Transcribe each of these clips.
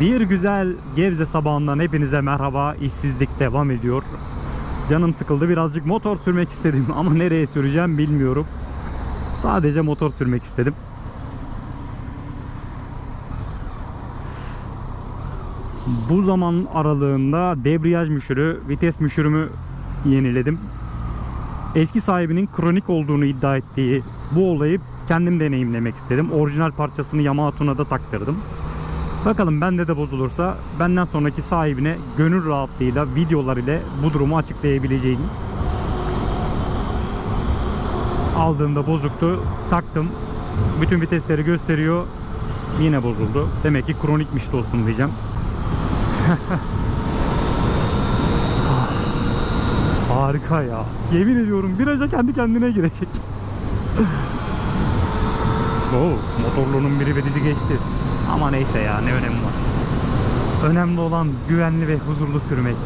Bir güzel Gebze sabahından hepinize merhaba. İşsizlik devam ediyor. Canım sıkıldı birazcık motor sürmek istedim ama nereye süreceğim bilmiyorum. Sadece motor sürmek istedim. Bu zaman aralığında debriyaj müşürü, vites müşürümü yeniledim. Eski sahibinin kronik olduğunu iddia ettiği bu olayı kendim deneyimlemek istedim. Orijinal parçasını Yamaha Tuna'da taktırdım. Bakalım bende de bozulursa benden sonraki sahibine gönül rahatlığıyla videolar ile bu durumu açıklayabileceğim. Aldığımda bozuktu. Taktım. Bütün vitesleri gösteriyor. Yine bozuldu. Demek ki kronikmiş dostum diyeceğim. Harika ya. Yemin ediyorum viraja kendi kendine girecek. Oo, motorluğunun biri bizi geçti. Ama neyse ya ne önemi var. Önemli olan güvenli ve huzurlu sürmek.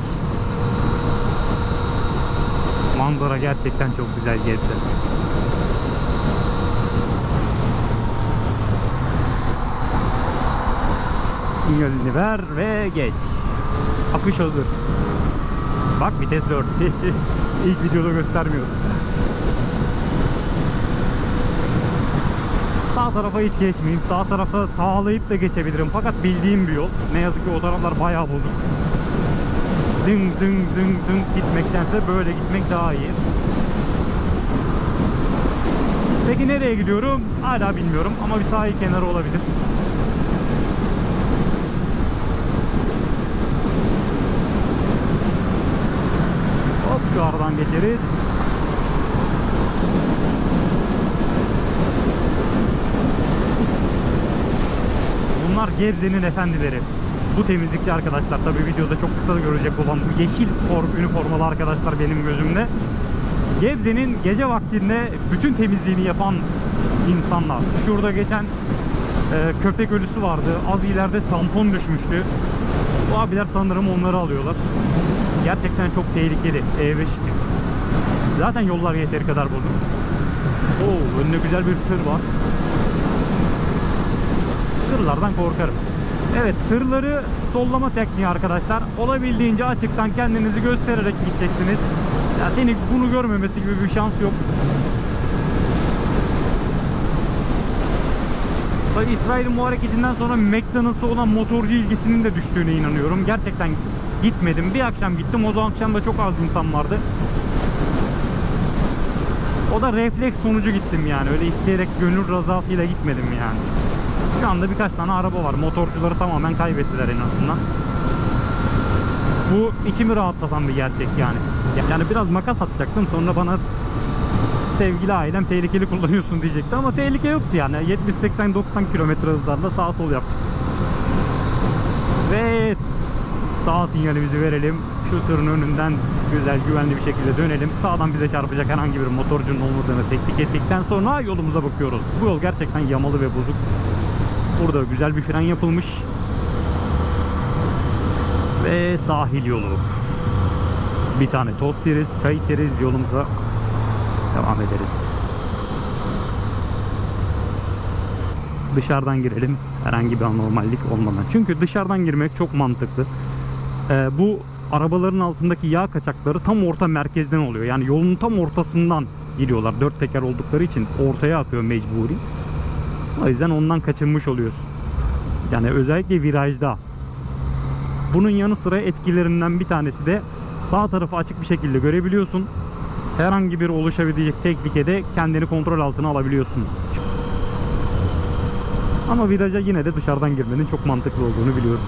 Manzara gerçekten çok güzel Gebze. Sinyalini ver ve geç. Akış hazır. Bak vites 4. İlk videoda göstermiyorum. Sağ tarafa hiç geçmeyeyim. Sağ tarafa sağlayıp da geçebilirim. Fakat bildiğim bir yol. Ne yazık ki o taraflar bayağı bozuk. Ding ding ding ding gitmektense böyle gitmek daha iyi. Peki nereye gidiyorum? Hala bilmiyorum ama bir sahil kenarı olabilir. Hop şu aradan geçeriz. Bunlar Gebze'nin efendileri. Bu temizlikçi arkadaşlar. Tabi videoda çok kısa görecek olan bu yeşil form, üniformalı arkadaşlar benim gözümde. Gebze'nin gece vaktinde bütün temizliğini yapan insanlar. Şurada geçen e, köpek ölüsü vardı. Az ileride tampon düşmüştü. Bu abiler sanırım onları alıyorlar. Gerçekten çok tehlikeli. E5 için. Zaten yollar yeteri kadar bozuk. Oo, önünde güzel bir tır var. Tırlardan korkarım. Evet tırları sollama tekniği arkadaşlar. Olabildiğince açıktan kendinizi göstererek gideceksiniz. Ya seni bunu görmemesi gibi bir şans yok. Tabii İsrail'in bu hareketinden sonra McDonald's'a olan motorcu ilgisinin de düştüğüne inanıyorum. Gerçekten gitmedim. Bir akşam gittim. O akşam da çok az insan vardı. O da refleks sonucu gittim yani. Öyle isteyerek gönül rızasıyla gitmedim yani. Şu anda birkaç tane araba var. Motorcuları tamamen kaybettiler en azından. Bu içimi rahatlatan bir gerçek yani. Yani biraz makas atacaktım sonra bana sevgili ailem tehlikeli kullanıyorsun diyecekti ama tehlike yoktu yani 70-80-90 kilometre hızlarla sağ sol yaptık. Ve sağ sinyalimizi verelim. Şu tırın önünden güzel güvenli bir şekilde dönelim. Sağdan bize çarpacak herhangi bir motorcunun olmadığını teknik ettikten sonra yolumuza bakıyoruz. Bu yol gerçekten yamalı ve bozuk. Burada güzel bir fren yapılmış. Ve sahil yolu. Bir tane tost yeriz, çay içeriz, yolumuza devam ederiz. Dışarıdan girelim. Herhangi bir anormallik olmadan. Çünkü dışarıdan girmek çok mantıklı. Ee, bu arabaların altındaki yağ kaçakları tam orta merkezden oluyor. Yani yolun tam ortasından giriyorlar. Dört teker oldukları için ortaya akıyor mecburi. O yüzden ondan kaçınmış oluyorsun. Yani özellikle virajda. Bunun yanı sıra etkilerinden bir tanesi de sağ tarafı açık bir şekilde görebiliyorsun. Herhangi bir oluşabilecek tehlikede kendini kontrol altına alabiliyorsun. Ama viraja yine de dışarıdan girmenin çok mantıklı olduğunu biliyorum.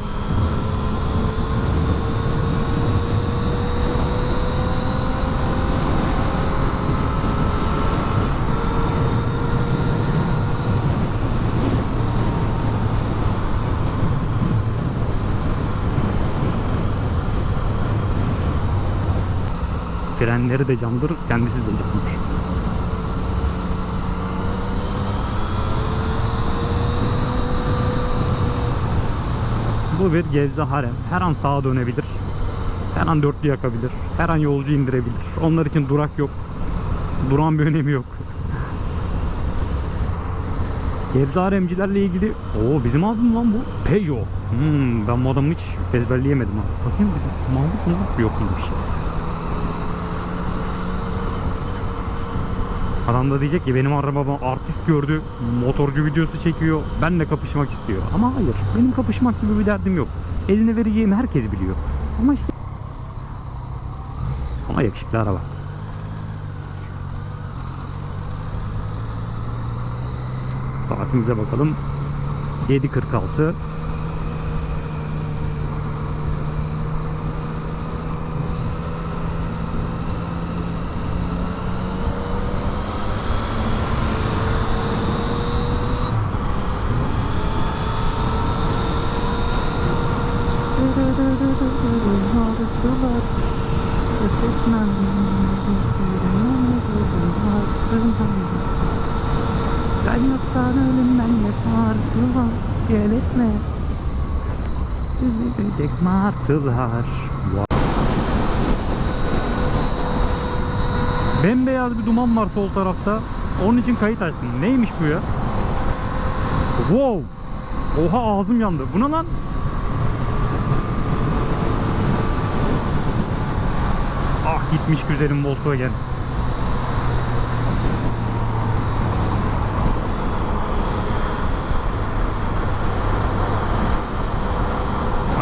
Frenleri de camdır, kendisi de camdır. Bu bir Gebze Harem. Her an sağa dönebilir. Her an dörtlü yakabilir. Her an yolcu indirebilir. Onlar için durak yok. Duran bir önemi yok. Gebze RM'cilerle ilgili Oo bizim abim lan bu. Peugeot. Hmm, ben bu adamı hiç ezberleyemedim ha. Bakayım bizim Mahmut mu? Yok mu bir şey. Adam da diyecek ki benim arabamı artist gördü, motorcu videosu çekiyor, benle kapışmak istiyor. Ama hayır, benim kapışmak gibi bir derdim yok. Eline vereceğimi herkes biliyor. Ama işte... Ama yakışıklı araba. Saatimize bakalım. 7.46. Sen yoksan ölümden farkı var Gel etme Üzülecek martılar Bembeyaz bir duman var sol tarafta Onun için kayıt açtım Neymiş bu ya Wow Oha ağzım yandı Bu ne lan gitmiş güzelim Volkswagen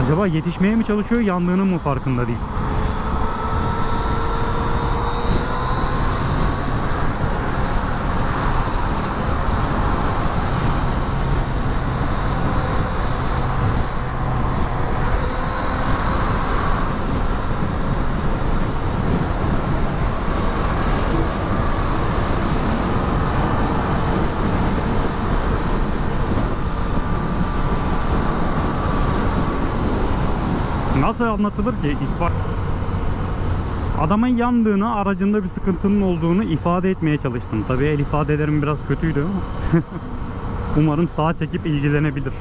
Acaba yetişmeye mi çalışıyor, yandığının mı farkında değil? Nasıl anlatılır ki itfaiye? Adamın yandığını, aracında bir sıkıntının olduğunu ifade etmeye çalıştım. Tabii el ifadelerim biraz kötüydü umarım sağa çekip ilgilenebilir.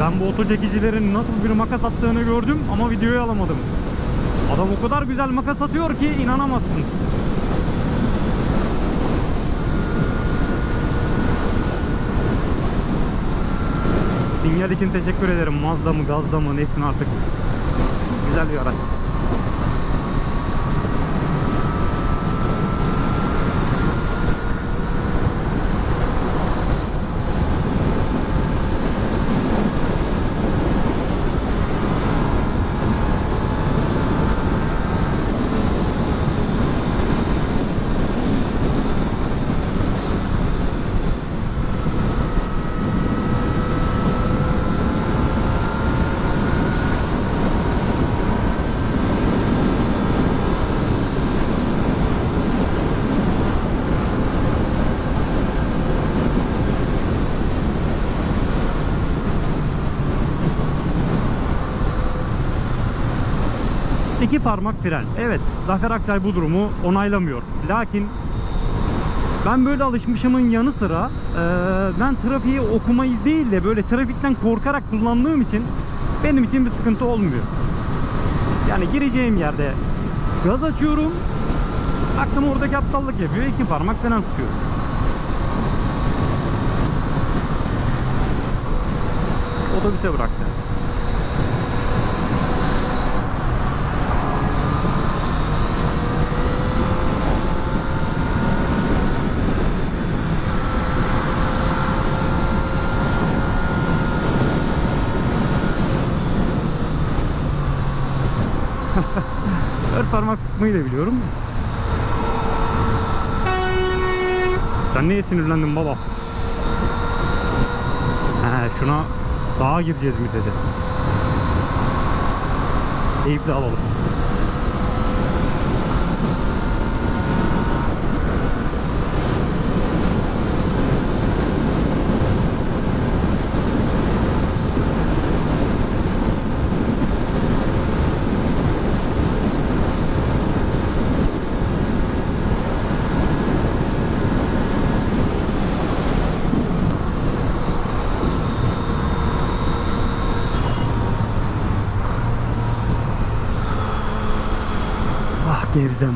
Ben bu oto çekicilerin nasıl bir makas attığını gördüm ama videoyu alamadım. Adam o kadar güzel makas atıyor ki inanamazsın. Sinyal için teşekkür ederim. Mazda mı, Gazda mı, nesin artık. Güzel bir araç. İki parmak fren. Evet, Zafer Akçay bu durumu onaylamıyor. Lakin ben böyle alışmışımın yanı sıra e, ben trafiği okumayı değil de böyle trafikten korkarak kullandığım için benim için bir sıkıntı olmuyor. Yani gireceğim yerde gaz açıyorum. Aklım oradaki aptallık yapıyor. iki parmak fren sıkıyor. Otobüse bıraktı. Dört parmak sıkmayı da biliyorum. Sen neye sinirlendin baba? He şuna sağa gireceğiz mi dedi. Eyüp'le alalım. Gebzem.